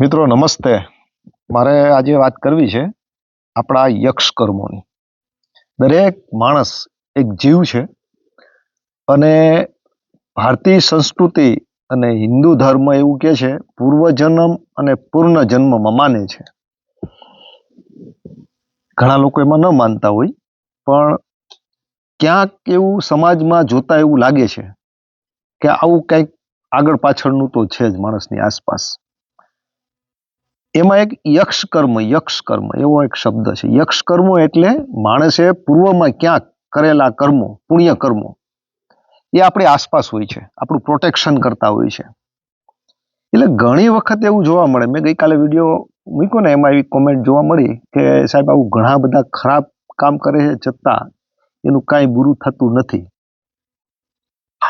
મિત્રો, નમસ્તે. મારે આજે વાત કરવી છે આપણા યક્ષ કર્મોની દરેક માણસ એક જીવ છે અને ભારતીય સંસ્કૃતિ અને હિન્દુ ધર્મ એવું કહે છે, પૂર્વજન્મ અને પૂર્ણ જન્મમાં માને છે. ઘણા લોકો એમાં ન માનતા હોય, પણ ક્યાંક એવું સમાજમાં જોતા એવું લાગે છે કે આવું કંઈક આગળ પાછળનું તો છે જ માણસની આસપાસ. એમાં એક યક્ષ કર્મ યક્ષ કર્મ એવો એક શબ્દ છે. યક્ષ કર્મો એટલે માણસે પૂર્વમાં ક્યાંક કરેલા કર્મો, પુણ્ય કર્મો, એ આપણી આસપાસ હોય છે, આપણું પ્રોટેક્શન કરતા હોય છે. એટલે ઘણી વખત એવું જોવા મળે, મેં ગઈકાલે વીડિયો મૂક્યો ને, એમાં એવી કોમેન્ટ જોવા મળી કે સાહેબ આવું ઘણા બધા ખરાબ કામ કરે છે, છતાં એનું કાંઈ બુરું થતું નથી.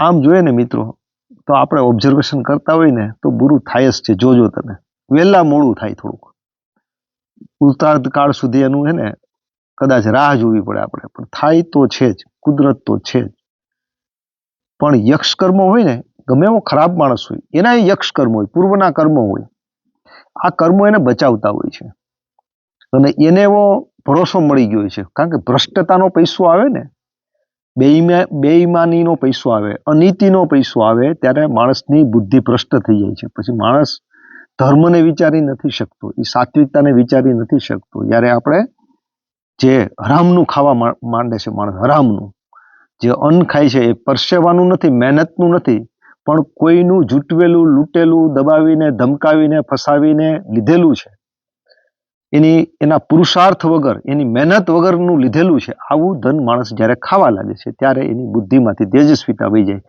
આમ જોઈએ ને મિત્રો, તો આપણે ઓબ્ઝર્વેશન કરતા હોય ને, તો બુરું થાય જ છે. જોજો તમે. વહેલા મોડું થાય થોડુંક. ઉતાર્ધ કાળ સુધી એનું છે ને કદાચ રાહ જોવી પડે આપણે. પણ થાય તો છે જ, કુદરત તો છે જ. પણ યક્ષ કર્મ હોય ને, ગમે એવો ખરાબ માણસ હોય, એના યક્ષ કર્મ હોય, પૂર્વના કર્મ હોય. આ કર્મો એને બચાવતા હોય છે. અને એને એવો ભરોસો મળી ગયો છે. કારણ કે ભ્રષ્ટતાનો પૈસો આવે ને, બેઈમા, બેઈમાનીનો પૈસો આવે, અનીતિનો પૈસો આવે, ત્યારે માણસની બુદ્ધિ ભ્રષ્ટ થઈ જાય છે. પછી માણસ ધર્મને વિચારી નથી શકતો એ સાત્વિકતાને વિચારી નથી શકતો. જ્યારે આપણે જે હરામનું ખાવા માંડે છે, માણસ, હરામનું, જે અન્ન ખાય છે, એ પરસેવાનું નથી, મહેનતનું નથી, પણ કોઈનું જૂટવેલું, લૂંટેલું, દબાવીને, ધમકાવીને, ફસાવીને લીધેલું છે, એની, એના પુરુષાર્થ વગર, એની મહેનત વગરનું લીધેલું છે, આવું ધન માણસ જ્યારે ખાવા લાગે છે, ત્યારે એની બુદ્ધિમાંથી તેજસ્વીતા વહી જાય.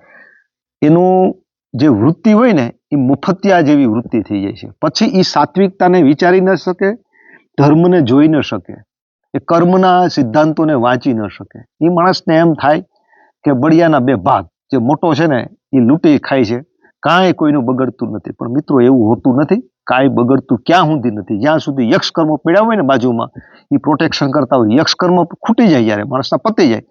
એનું જે વૃત્તિ હોય ને એ મુફતિયા જેવી વૃત્તિ થઈ જાય છે. પછી એ સાત્વિકતાને વિચારી ન શકે, ધર્મને જોઈ ન શકે, એ કર્મના સિદ્ધાંતોને વાંચી ન શકે. એ માણસને એમ થાય કે બળિયાના બે ભાગ, જે મોટો છે ને એ લૂંટી ખાય છે. કાંઈ કોઈનું બગડતું નથી. પણ મિત્રો, એવું હોતું નથી. કાંઈ બગડતું ક્યાં સુધી નથી? જ્યાં સુધી યક્ષ કર્મ પીડ્યા હોય ને બાજુમાં એ પ્રોટેક્શન કરતા હોય યક્ષ કર્મ ખૂટી જાય જ્યારે, માણસના પતી જાય.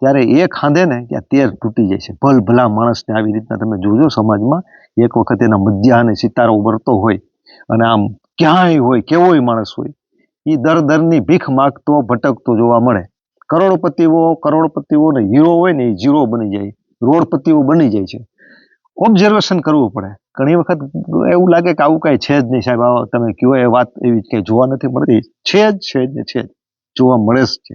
ત્યારે એ ખાંધે ને ત્યાં તેર તૂટી જાય છે. ભલ ભલા માણસને આવી રીતના તમે જોજો સમાજમાં, એક વખત એના મધ્યા અને સિતારો ઉભરતો હોય અને આમ ક્યાંય હોય, કેવોય માણસ હોય એ દર દરની ભીખ માગતો, ભટકતો જોવા મળે. કરોડપતિઓ કરોડપતિઓ ને હીરો હોય ને એ જીરો બની જાય, રોડપતિઓ બની જાય છે. ઓબ્ઝર્વેશન કરવું પડે. ઘણી વખત એવું લાગે કે આવું કાંઈ છે જ નહીં સાહેબ. તમે કયો એ વાત એવી કંઈ જોવા નથી મળતી. છે જ છે જ છે જ. જોવા મળે જ છે.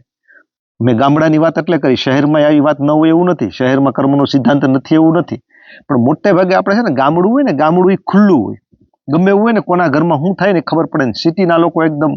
મેં ગામડાની વાત એટલે કરી, શહેરમાં આવી વાત ન હોય એવું નથી, શહેરમાં કર્મનો સિદ્ધાંત નથી એવું નથી. પણ મોટે ભાગે આપણે છે ને ગામડું હોય ને, ગામડું એ ખુલ્લું હોય. ગમે એવું હોય ને કોના ઘરમાં શું થાય ને ખબર પડે ને. સિટીના લોકો એકદમ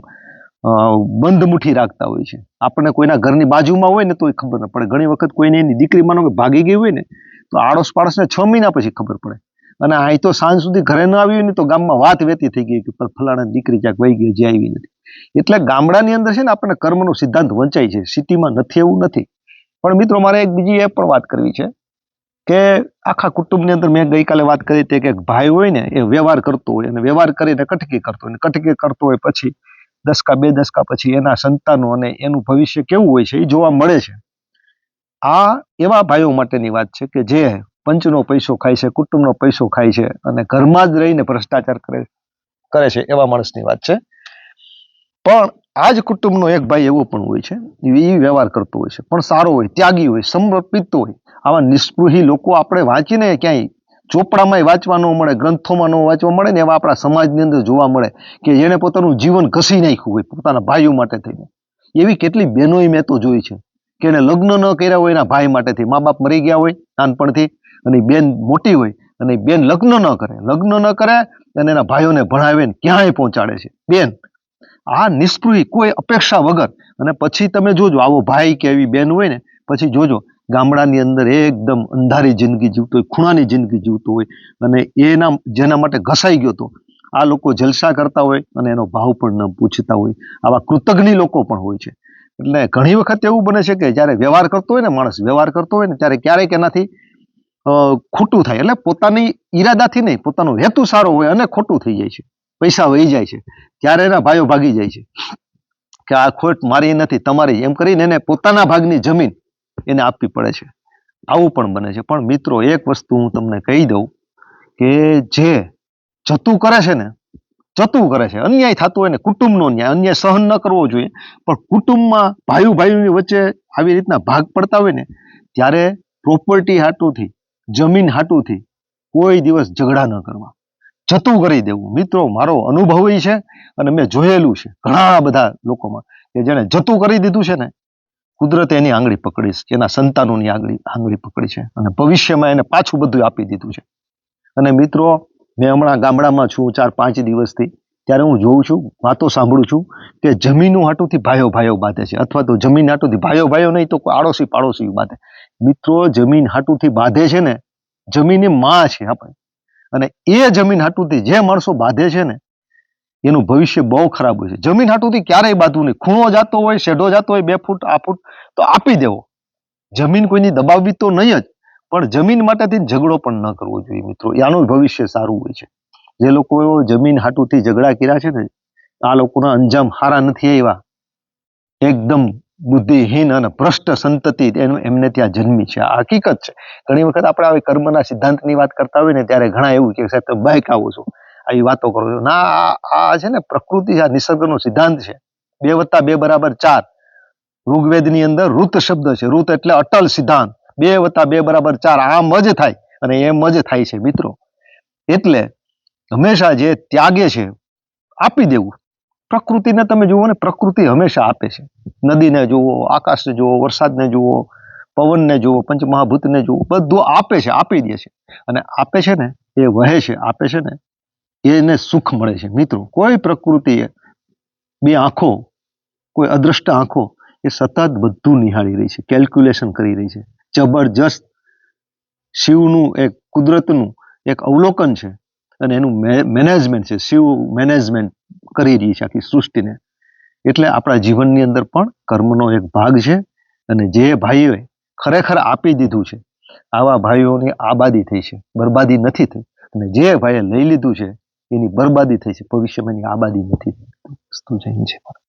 બંધ મુઠ્ઠી રાખતા હોય છે. આપણને કોઈના ઘરની બાજુમાં હોય ને તોય ખબર ન પડે. ઘણી વખત કોઈને એની દીકરી માનો કે ભાગી ગઈ હોય ને, તો આડોશ પાડોશને છ મહિના પછી ખબર પડે. અને અહીં તો સાંજ સુધી ઘરે ન આવી હોય ને તો ગામમાં વાત વેતી થઈ ગઈ કે ફલાણા દીકરી ક્યાંક વહી ગઈ જે આવી નથી. એટલે ગામડાની અંદર છે ને આપણને કર્મનો સિદ્ધાંત વંચાય છે. સિટીમાં નથી એવું નથી. પણ મિત્રો, મારે એક બીજી એ પણ વાત કરવી છે કે આખા કુટુંબની અંદર મેં ગઈકાલે વાત કરી હતી કે ભાઈ હોય ને, એ વ્યવહાર કરતો હોય અને વ્યવહાર કરીને કટકી કરતો હોય કટકી કરતો હોય પછી દસકા, બે દસકા પછી એના સંતાનો અને એનું ભવિષ્ય કેવું હોય છે એ જોવા મળે છે. આ એવા ભાઈઓ માટેની વાત છે કે જે પંચનો પૈસો ખાય છે, કુટુંબનો પૈસો ખાય છે અને ઘરમાં જ રહીને ભ્રષ્ટાચાર કરે કરે છે એવા માણસની વાત છે. પણ આ જ કુટુંબનો એક ભાઈ એવો પણ હોય છે, એ વ્યવહાર કરતો હોય છે, પણ સારો હોય, ત્યાગી હોય, સમર્પિત હોય. આવા નિષ્પૃહી લોકો આપણે વાંચીને ક્યાંય ચોપડામાં વાંચવા ન મળે, ગ્રંથોમાં ન વાંચવા મળે ને એવા આપણા સમાજની અંદર જોવા મળે કે જેને પોતાનું જીવન ઘસી નાખ્યું હોય, પોતાના ભાઈઓ માટે થઈને. એવી કેટલી બહેનોએ મેં તો જોઈ છે કે એને લગ્ન ન કર્યા હોય એના ભાઈ માટેથી મા બાપ મરી ગયા હોય નાનપણથી અને બેન મોટી હોય અને બેન લગ્ન ન કરે. લગ્ન ન કરે અને એના ભાઈઓને ભણાવે ક્યાંય પહોંચાડે છે. બેન આ નિષ્પૃહી કોઈ અપેક્ષા વગર. અને પછી તમે જોજો, આવો ભાઈ કે એવી બેન હોય ને, પછી જોજો, ગામડાની અંદર એકદમ અંધારી જિંદગી જીવતો હોય, ખૂણાની જિંદગી જીવતો હોય, અને એના, જેના માટે ઘસાઈ ગયો હતો આ લોકો જલસા કરતા હોય અને એનો ભાવ પણ ન પૂછતા હોય. આવા કૃતજ્ઞ લોકો પણ હોય છે. એટલે ઘણી વખત એવું બને છે કે જ્યારે વ્યવહાર કરતો હોય ને, માણસ વ્યવહાર કરતો હોય ને, ત્યારે ક્યારેક એનાથી ખોટું થાય. એટલે પોતાની ઈરાદાથી નહીં, પોતાનો હેતુ સારો હોય અને ખોટું થઈ જાય છે. પૈસા વહી જાય છે, ત્યારે એના ભાઈઓ ભાગી જાય છે. કે આ ખોટ મારી નથી, તમારી એમ કરીને એને પોતાના ભાગની જમીન એને આપવી પડે છે. આવું પણ બને છે. પણ મિત્રો, એક વસ્તુ હું તમને કહી દઉં કે જે જતું કરે છે ને, જતું કરે છે. અન્યાય થતો હોય ને, કુટુંબનો ન્યાય, અન્યાય સહન ન કરવો જોઈએ, પણ કુટુંબમાં ભાઈઓ ભાઈઓની વચ્ચે આવી રીતના ભાગ પડતા હોય ને, ત્યારે પ્રોપર્ટી હાટુથી, જમીન હાટુથી કોઈ દિવસ ઝઘડા ન કરવા. જતું કરી દેવું. મિત્રો, મારો અનુભવ એ છે અને મેં જોયેલું છે ઘણા બધા લોકોમાં કે જેણે જતું કરી દીધું છે ને, કુદરતે એની આંગળી પકડી છે, એના સંતાનોની આંગળી આંગળી પકડી છે અને ભવિષ્યમાં એને પાછું બધું આપી દીધું છે. અને મિત્રો, મેં હમણાં ગામડામાં છું ચાર પાંચ દિવસથી, ત્યારે હું જોઉં છું, વાતો સાંભળું છું કે જમીનું હાટુથી ભાઈઓ ભાઈઓ બાંધે છે અથવા તો જમીન હાટુથી ભાઈઓ ભાઈઓ નહીં તો આડોશી પાડોશી બાંધે. મિત્રો, જમીન હાટુથી બાંધે છે ને, જમીનની માં છે આપણે. અને એ જમીન હાટુથી જે માણસો બાંધે છે ને, એનું ભવિષ્ય બહુ ખરાબ હોય છે. જમીન હાટુથી ક્યારેય બાંધવું નહીં. ખૂણો જાતો હોય, શેઢો જાતો હોય, બે ફૂટ, આ ફૂટ, તો આપી દેવો. જમીન કોઈની દબાવવી તો નહીં જ, પણ જમીન માટેથી ઝઘડો પણ ન કરવો જોઈએ મિત્રો. આનું ભવિષ્ય સારું હોય છે. જે લોકો જમીન હાટુથી ઝઘડા કર્યા છે ને, આ લોકોના અંજામ હારા નથી આવ્યા એકદમ બુદ્ધિહીન અને ભ્રષ્ટ સંતતિ એમને ત્યાં જન્મી છે. આ હકીકત છે. ઘણી વખત આપણે આવી કર્મના સિદ્ધાંતની વાત કરતા હોય ને ત્યારે ઘણા એવું કે સાહેબ, તમે બાઇક આવો છો. આવી વાતો કરો છો. ના, આ છે ને પ્રકૃતિ, આ નિસર્ગનો સિદ્ધાંત છે. બે વત્તા બે બરાબર ચાર. ઋગ્વેદની અંદર ઋત શબ્દ છે. ઋત એટલે અટલ સિદ્ધાંત. બે વત્તા બે બરાબર ચાર. આમ જ થાય અને એમ જ થાય છે મિત્રો. એટલે હંમેશા જે ત્યાગે છે, આપી દેવું. પ્રકૃતિને તમે જુઓ ને, પ્રકૃતિ હંમેશા આપે છે. નદીને જુઓ, આકાશને જુઓ, વરસાદને જુઓ, પવનને જુઓ, પંચમહાભૂતને જુઓ, બધું આપે છે, આપી દે છે. અને આપે છે ને, એ વહે છે, આપે છે ને, એને સુખ મળે છે. મિત્રો, કોઈ પ્રકૃતિએ બે આંખો, કોઈ અદ્રષ્ટ આંખો, એ સતત બધું નિહાળી રહી છે, કેલ્ક્યુલેશન કરી રહી છે. જબરજસ્ત શિવનું એક કુદરતનું એક અવલોકન છે અને એનું મેનેજમેન્ટ છે. શિવ મેનેજમેન્ટ કરી રહી છે આખી સૃષ્ટિને. એટલે આપણા જીવનની અંદર પણ કર્મનો એક ભાગ છે અને જે ભાઈઓએ ખરેખર આપી દીધું છે, આવા ભાઈઓની આબાદી થઈ છે, બરબાદી નથી થઈ. અને જે ભાઈએ લઈ લીધું છે, એની બરબાદી થઈ છે, ભવિષ્યમાં એની આબાદી નથી થઈ. જૈન છે.